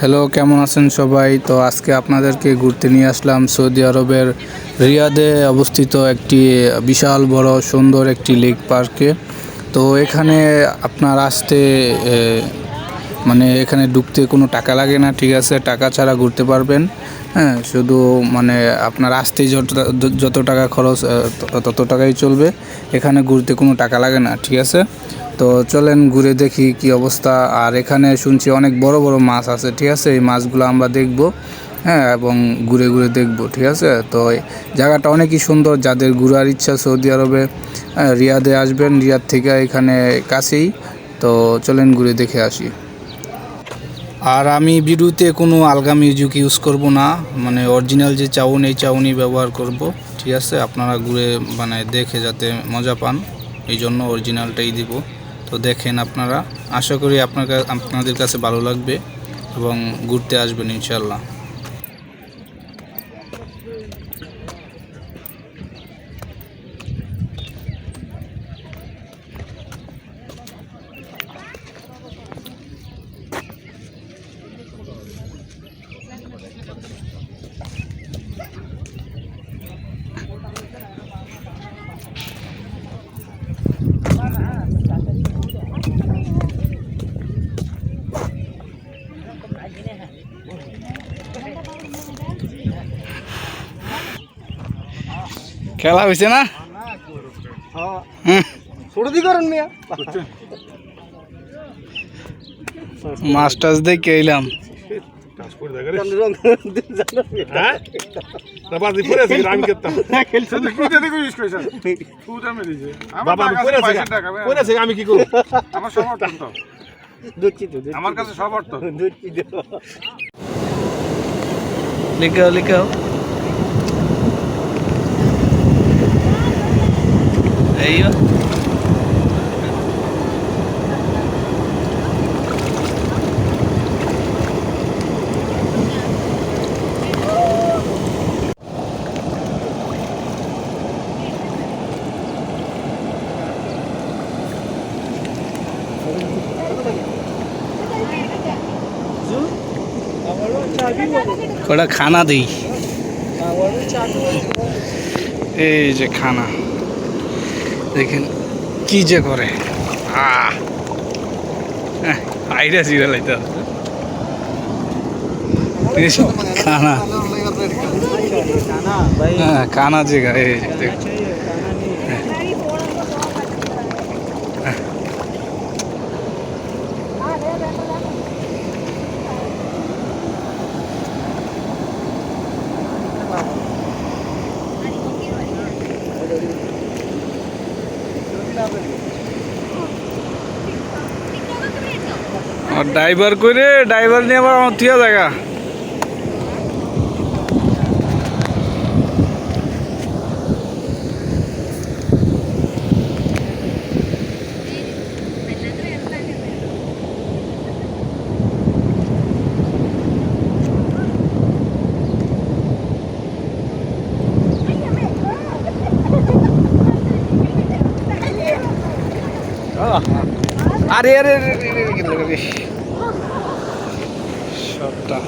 Hello, কেমন আছেন সবাই? তো আজকে আপনাদেরকে ঘুরতে নিয়ে আসলাম সৌদি আরবের রিয়াদে অবস্থিত একটি বিশাল বড় সুন্দর একটি লেক পার্কে। তো এখানে আপনার আসতে মানে এখানে ঢুকতে কোনো টাকা লাগে না, ঠিক আছে, টাকা ছাড়া ঘুরতে পারবেন। হ্যাঁ শুধু মানে আপনার আসতেই যত যত টাকা খরচ তত টাকাই চলবে। এখানে ঘুরতে কোনো টাকা লাগে না, ঠিক আছে? তো চলেন ঘুরে দেখি কি অবস্থা। আর এখানে শুনছি অনেক বড় বড় মাছ আছে, ঠিক আছে? এই মাছগুলো আমরা দেখব হ্যাঁ এবং ঘুরে ঘুরে দেখব, ঠিক আছে? তো জায়গাটা অনেকই সুন্দর, যাদের ঘুরার ইচ্ছা সৌদি আরবে রিয়াদে আসবেন, রিয়াদ থেকে এখানে কাছেই। তো চলেন ঘুরে দেখে আসি। আর আমি ভিডিওতে কোনো আলগা মিউজিক ইউজ করব না। মানে অরিজিনাল যে চাউন, এই চাউনই ব্যবহার করব। ঠিক আছে? আপনারা ঘুরে মানে দেখে যাতে মজা পান। এই জন্য অরিজিনালটাই দিব। তো দেখেন আপনারা। আশা করি আপনার আপনাদের কাছে ভালো লাগবে এবং ঘুরতে আসবেন ইনশাল্লাহ খেলা হয়েছে না? মাছ টাছ দেখে এলাম। আমি কি করব? আমার দুঃখিত আমার কাছে সব অর্থ। দুঃখিত। লিখাও লিখাও। এই Thank you. ওটা খানা দিই? এই যে খানা। দেখেন কি যে করে। আহ! হ্যাঁ, আইরা জিরা লাইতে হবে। এই যে খানা। হ্যাঁ খানা যে দেখুন। আর ড্রাইভার করে ড্রাইভার নিয়ে আবার আমার থিয়া জায়গা। আরে, আরে। সবটা